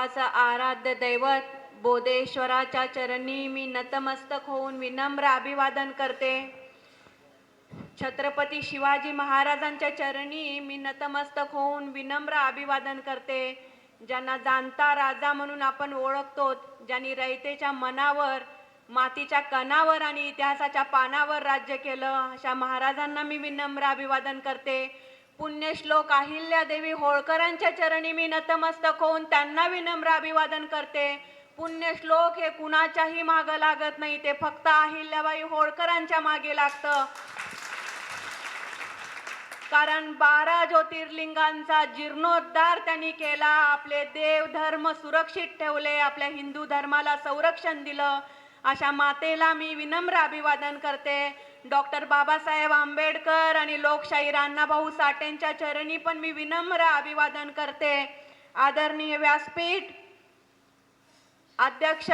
गावाचं आराध्य दैवत बोधेश्वराच्या चरणी मी नतमस्तक होऊन विनम्र अभिवादन करते. छत्रपती शिवाजी महाराजांच्या चरणी मी नतमस्तक होऊन विनम्र अभिवादन करते. ज्यांना जाणता राजा म्हणून आपण ओळखतो ज्यांनी रयतेच्या मनावर मातीच्या कणावर आणि इतिहासाच्या पानावर राज्य केलं अशा महाराजांना मी विनम्र अभिवादन करते. पुण्यश्लोक अहिल्यादेवी होळकरांच्या चरणी मी नतमस्तक होऊन त्यांना विनम्र अभिवादन करते. पुण्यश्लोक हे कुणाच्याही मागं लागत नाही ते फक्त अहिल्याबाई होळकरांच्या मागे लागतं. कारण बारा ज्योतिर्लिंगांचा जीर्णोद्धार त्यांनी केला आपले देव धर्म सुरक्षित ठेवले आपल्या हिंदू धर्माला संरक्षण दिलं. अशा मातेला मी विनम्र अभिवादन करते. डॉक्टर बाबासाहेब आंबेडकर आणि लोकशाहीर अण्णाभाऊ साठेंच्या चरणी पण मी विनम्र अभिवादन करते. आदरणीय व्यासपीठ अध्यक्ष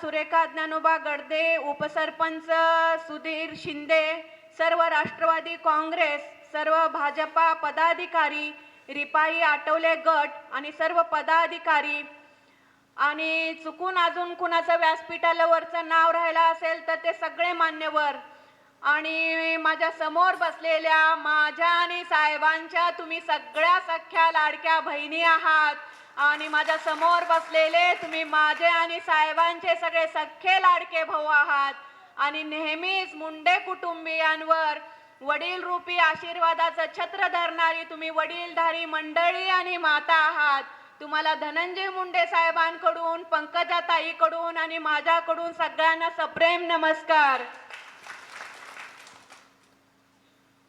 सुरेखा ज्ञानोबा गडदे उपसरपंच सुधीर शिंदे सर्व राष्ट्रवादी काँग्रेस सर्व भाजपा पदाधिकारी रिपाई आठवले गट आणि सर्व पदाधिकारी आणि चुकून अजून कुणाचं व्यासपीठाला वरचं नाव राहिलं असेल तर ते सगळे मान्यवर. आणि माझ्यासमोर बसलेल्या माझ्या आणि साहेबांच्या तुम्ही सगळ्या सख्या लाडक्या बहिणी आहात. आणि माझ्यासमोर बसलेले तुम्ही माझे आणि साहेबांचे सगळे सख्खे लाडके भाऊ आहात. आणि नेहमीच मुंडे कुटुंबियांवर वडील रूपी आशीर्वादाचं छत्र धरणारी तुम्ही वडीलधारी मंडळी आणि माता आहात. तुम्हाला धनंजय मुंडे साहेबांकडून पंकजा ताईकडून आणि माझ्याकडून सगळ्यांना सप्रेम नमस्कार.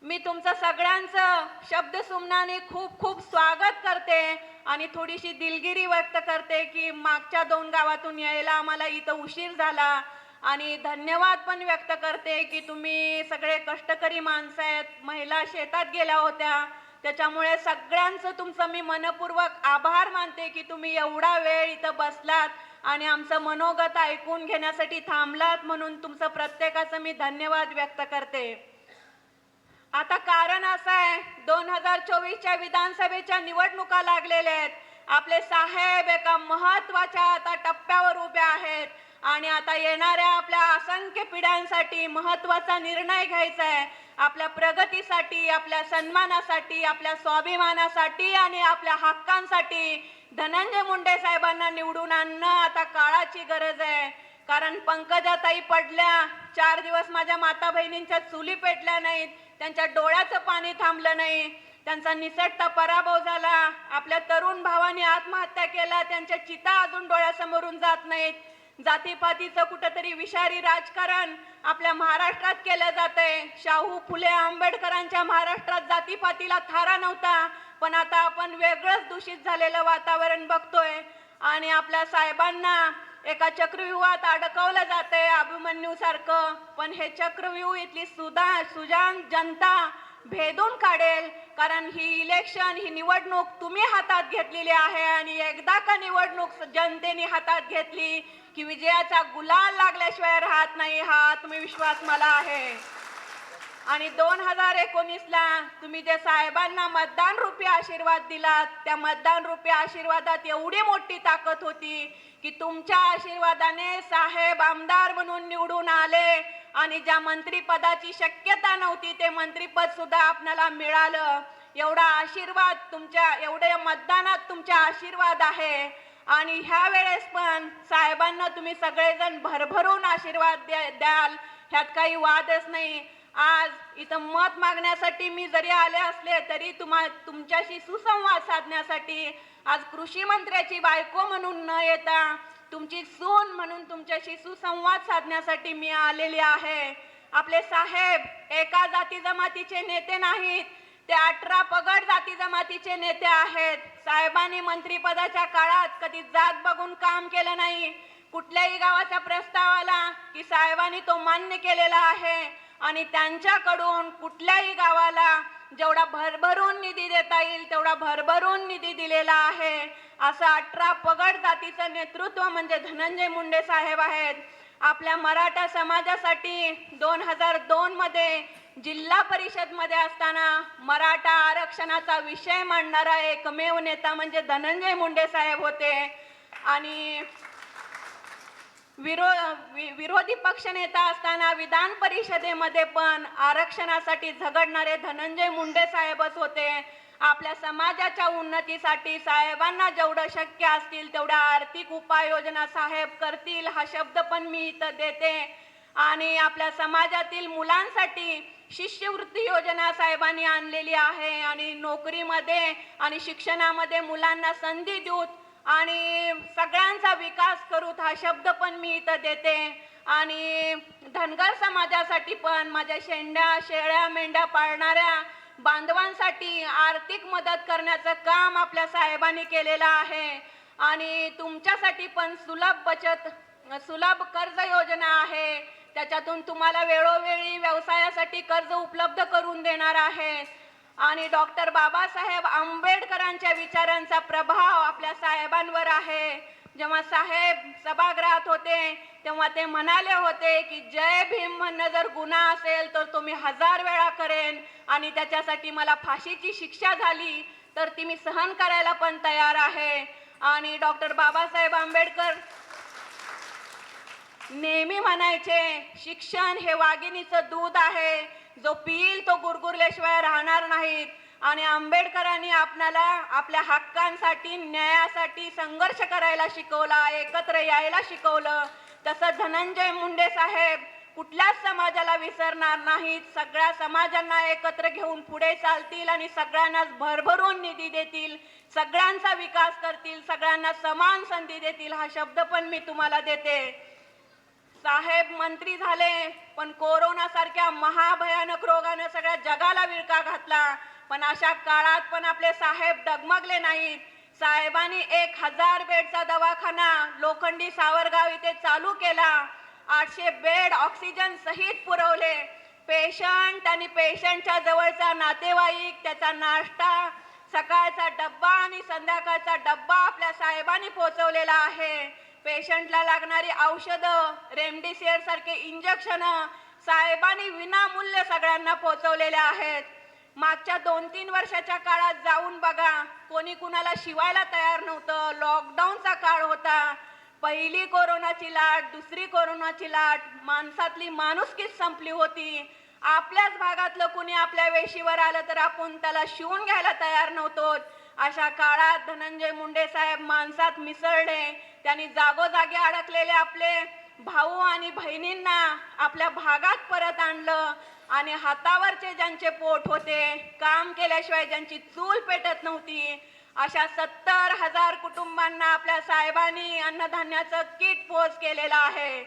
मी तुमचं सगळ्यांचं शब्द सुमनाने खूप खूप स्वागत करते आणि थोडीशी दिलगिरी व्यक्त करते की मागच्या दोन गावातून यायला आम्हाला इथं उशीर झाला आणि धन्यवाद पण व्यक्त करते की तुम्ही सगळे कष्टकरी माणसं आहेत महिला शेतात गेल्या होत्या. त्याच्यामुळे सगळ्यांचं तुमचं मी मनपूर्वक आभार मानते की तुम्ही एवढा वेळ इथं बसलात आणि आमचं मनोगत ऐकून घेण्यासाठी थांबलात म्हणून तुमचं प्रत्येकाचं मी धन्यवाद व्यक्त करते. आता कारण असं आहे दोन हजार चोवीसच्या विधानसभेच्या निवडणुका लागलेल्या आहेत. आपले साहेब एका महत्त्वाच्या आता टप्प्यावर उभे आहेत. आणि आता येणाऱ्या आपल्या असंख्य पिढ्यांसाठी महत्त्वाचा निर्णय घ्यायचा आहे. आपल्या प्रगतीसाठी आपल्या सन्मानासाठी आपल्या स्वाभिमानासाठी आणि आपल्या हक्कांसाठी धनंजय मुंडे साहेबांना निवडून आणणं आता काळाची गरज आहे. कारण पंकजाताई पडल्या चार दिवस माझ्या माता बहिणींच्या चुली पेटल्या नाहीत. त्यांच्या डोळ्याचं पाणी थांबलं नाही. त्यांचा निसटता पराभव झाला. आपल्या तरुण भावाने आत्महत्या केला. त्यांच्या चिता अजून डोळ्यासमोरून जात नाहीत. जातीपातीचं कुठंतरी विषारी राजकारण आपल्या महाराष्ट्रात केलं जातंय. शाहू फुले आंबेडकरांच्या महाराष्ट्रात जातीपातीला थारा नव्हता. पण आता आपण वेगळंच दूषित झालेलं वातावरण बघतोय. आणि आपल्या साहेबांना एका चक्रव्यूहात अडकवलं जातंय अभिमन्यू सारखं. पण हे चक्रव्यूह इथली सुदा सुजान जनता भेदून काढेल. कारण ही इलेक्शन ही निवडणूक तुम्ही हातात घेतलेली आहे आणि एकदा का निवडणूक जनतेने हातात घेतली की विजयाचा गुलाल लागल्याशिवाय राहत नाही हा आत्मविश्वास मला आहे. आणि दोन हजार एकोणीसला तुम्ही जे साहेबांना मतदान रूपी आशीर्वाद दिलात त्या मतदान रूपी आशीर्वादात एवढी मोठी ताकद होती की तुमच्या आशीर्वादाने साहेब आमदार म्हणून निवडून आले. आणि ज्या मंत्रीपदाची शक्यता नव्हती ते मंत्रीपद सुद्धा आपल्याला मिळालं. एवढा आशीर्वाद तुमच्या एवढ्या मतदानात तुमचा आशीर्वाद आहे. आणि ह्या वेळेस पण साहेबांना तुम्ही सगळेजण भरभरून आशीर्वाद द्या- द्याल. ह्यात काही वादच नाही. आज इथं मत मागण्यासाठी मी जरी आले असले तरी तुम्हा तुमच्याशी सुसंवाद साधण्यासाठी आज कृषी मंत्र्याची बायको म्हणून न येता तुमची सून म्हणून तुमच्याशी सुसंवाद साधण्यासाठी मी आलेली आहे. आपले साहेब एका जाती जमातीचे नेते नाहीत ते अठरा पगड जाती जमातीचे नेते आहेत. साहेबांनी मंत्रीपदाच्या काळात कधी जात बघून काम केलं नाही. कुठल्याही गावाच्या प्रस्तावाला की साहेबांनी तो मान्य केलेला आहे. आणि त्यांच्याकडून कुठल्याही गावाला जेवढा भरभरून निधी देता येईल तेवढा भरभरून निधी दिलेला आहे. असं अठरा पगड जातीचं नेतृत्व म्हणजे धनंजय मुंडे साहेब आहेत. आपल्या मराठा समाजासाठी दोन हजार दोन मध्ये जिल्हा परिषदमध्ये असताना मराठा आरक्षणाचा विषय मांडणारा एकमेव नेता म्हणजे धनंजय मुंडे साहेब होते. आणि विरो वि- विरोधी पक्षनेता असताना विधान परिषदेमध्ये पण आरक्षणासाठी झगडणारे धनंजय मुंडे साहेबच होते. आपल्या समाजाच्या उन्नतीसाठी साहेबांना जेवढं शक्य असतील तेवढ्या आर्थिक उपाययोजना साहेब करतील हा शब्द पण मी इथं देते. आणि आपल्या समाजातील मुलांसाठी शिष्यवृत्ती योजना साहेबांनी आणलेली आहे आणि नोकरीमध्ये आणि शिक्षणामध्ये मुलांना संधी देऊत आणि सगळ्यांचा विकास करूत हा शब्द पण मी इथं देते. आणि धनगर समाजासाठी पण माझ्या शेंड्या शेळ्या मेंढ्या पाळणाऱ्या बांधवांसाठी आर्थिक मदत करण्याचं काम आपल्या साहेबांनी केलेलं आहे. आणि तुमच्यासाठी पण सुलभ बचत सुलभ कर्ज योजना आहे. त्याच्यातून तुम्हाला वेळोवेळी व्यवसायासाठी कर्ज उपलब्ध करून देणार आहे. आणि डॉक्टर बाबासाहेब आंबेडकरांच्या विचारांचा प्रभाव आपल्या साहेबांवर आहे. जेव्हा साहेब सभागृहात होते तेव्हा ते म्हणाले होते की जय भीम म्हणणं जर गुन्हा असेल तर तो मी हजार वेळा करेन आणि त्याच्यासाठी मला फाशीची शिक्षा झाली तर ती मी सहन करायला पण तयार आहे. आणि डॉक्टर बाबासाहेब आंबेडकर नेहमी म्हणायचे शिक्षण हे वाघिणीचं दूध आहे. जो पिईल तो गुरगुरल्याशिवाय राहणार नाहीत. आणि आंबेडकरांनी आपणाला आपल्या हक्कांसाठी न्यायासाठी संघर्ष करायला शिकवला एकत्र यायला शिकवलं. तसं धनंजय मुंडे साहेब कुठल्याच समाजाला विसरणार नाहीत. सगळ्या समाजांना एकत्र घेऊन पुढे चालतील आणि सगळ्यांनाच भरभरून निधी देतील. सगळ्यांचा विकास करतील सगळ्यांना समान संधी देतील हा शब्द पण मी तुम्हाला देते. साहेब मंत्री झाले पण कोरोना सारख्या महाभयानक रोगानं सगळ्या जगाला विळका घातला. पण अशा काळात पण आपले साहेब डगमगले नाहीत. साहेबांनी एक हजार बेडचा दवाखाना लोखंडी सावरगाव इथे चालू केला. आठशे बेड ऑक्सिजन सहित पुरवले. पेशंट आणि पेशंटच्या जवळचा नातेवाईक त्याचा नाश्ता सकाळचा डब्बा आणि संध्याकाळचा डब्बा आपल्या साहेबांनी पोहोचवलेला आहे. पेशंटला लागणारी औषधं रेमडेसिवीर सारखे इंजेक्शन साहेबांनी विनामूल्य सगळ्यांना पोहोचवलेले आहेत. मागच्या दोन तीन वर्षाच्या काळात जाऊन बघा कोणी कुणाला शिवायला तयार नव्हतं. लॉकडाऊनचा काळ होता. पहिली कोरोनाची लाट दुसरी कोरोनाची लाट माणसातली माणुसकीच संपली होती. आपल्याच भागातलं कुणी आपल्या वेशीवर आलं तर आपण त्याला शिवून घ्यायला तयार नव्हतो. अशा काळात धनंजय मुंडे साहेब माणसात मिसळले. त्यांनी जागोजागी अडकलेले आपले भाऊ आणि बहिणींना आपल्या भागात परत आणलं आणि हातावरचे ज्यांचे पोट होते काम केल्याशिवाय ज्यांची चूल पेटत नव्हती अशा सत्तर हजार कुटुंबांना आपल्या साहेबांनी अन्नधान्याचं किट पोच केलेलं आहे.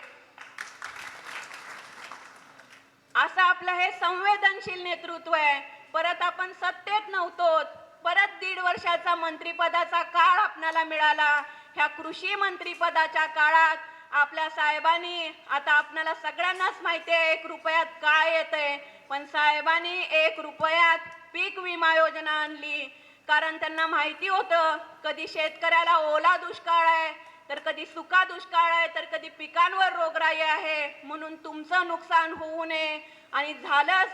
असं आपलं हे संवेदनशील नेतृत्व आहे. परत आपण सत्तेत नव्हतो परत दीड वर्षाचा मंत्रिपदाचा काळ आपणाला मिळाला. ह्या कृषी मंत्रिपदाच्या काळात आपल्या साहेबांनी आता आपल्याला सगळ्यांनाच माहिती आहे एक रुपयात काय येतंय. पण साहेबांनी एक रुपयात पीक विमा योजना आणली. कारण त्यांना माहिती होतं कधी शेतकऱ्याला ओला दुष्काळ आहे तर कधी सुका दुष्काळ आहे तर कधी पिकांवर रोगराई आहे. म्हणून तुमचं नुकसान होऊ नये. आणि झालंच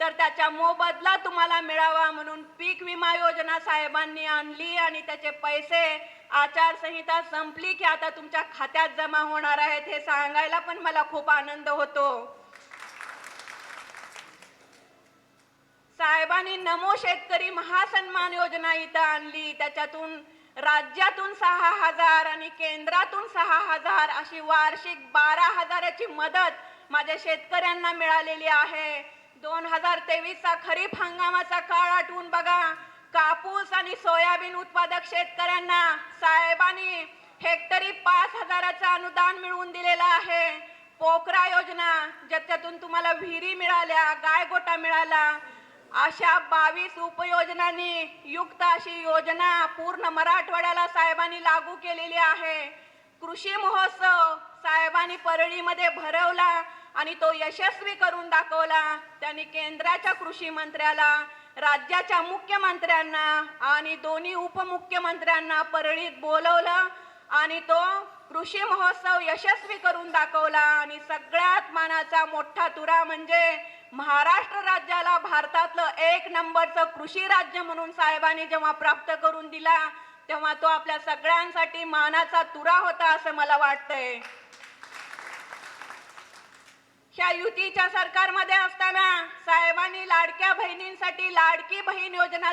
तर त्याच्या मोबदला तुम्हाला मिळावा म्हणून पीक विमा योजना साहेबांनी आणली आणि त्याचे पैसे आचारसंहिता संपली की आता तुमच्या खात्यात जमा होणार आहेत हे सांगायला पण मला खूप आनंद होतो. साहेबांनी नमो शेतकरी महासन्मान योजना इथं आणली. त्याच्यातून राज्यातून सहा हजार आणि केंद्रातून सहा हजार अशी वार्षिक बारा हजाराची मदत माझ्या शेतकऱ्यांना मिळालेली आहे. दोन हजार तेवीसचा खरीप हंगामाचा काळ आठवून बघा. कापूस आणि सोयाबीन उत्पादक शेतकऱ्यांना साहेबांनी हेक्टरी पाच हजाराचं अनुदान मिळवून दिलेलं आहे. पोकरा योजना ज्याच्यातून तुम्हाला विहिरी मिळाल्या गायगोटा मिळाला अशा बावीस उपयोजनांनी युक्त अशी योजना पूर्ण मराठवाड्याला साहेबांनी लागू केलेली आहे. कृषी महोत्सव साहेबांनी परळीमध्ये भरवला. आणि तो यशस्वी करून दाखवला. त्यांनी केंद्राच्या कृषी मंत्र्याला राज्याच्या मुख्यमंत्र्यांना आणि दोन्ही उपमुख्यमंत्र्यांना परळीत बोलवलं आणि तो कृषी महोत्सव यशस्वी करून दाखवला. आणि सगळ्यात मानाचा मोठा तुरा म्हणजे महाराष्ट्र राज्याला भारतातलं एक नंबरचं कृषी राज्य म्हणून साहेबांनी जेव्हा प्राप्त करून दिला तेव्हा तो आपल्या सगळ्यांसाठी मानाचा तुरा होता असं मला वाटतंय. ह्या युतीच्या सरकारमध्ये असताना साहेबांनी लाडक्या बहिणींसाठी लाडकी बहीण योजनाचा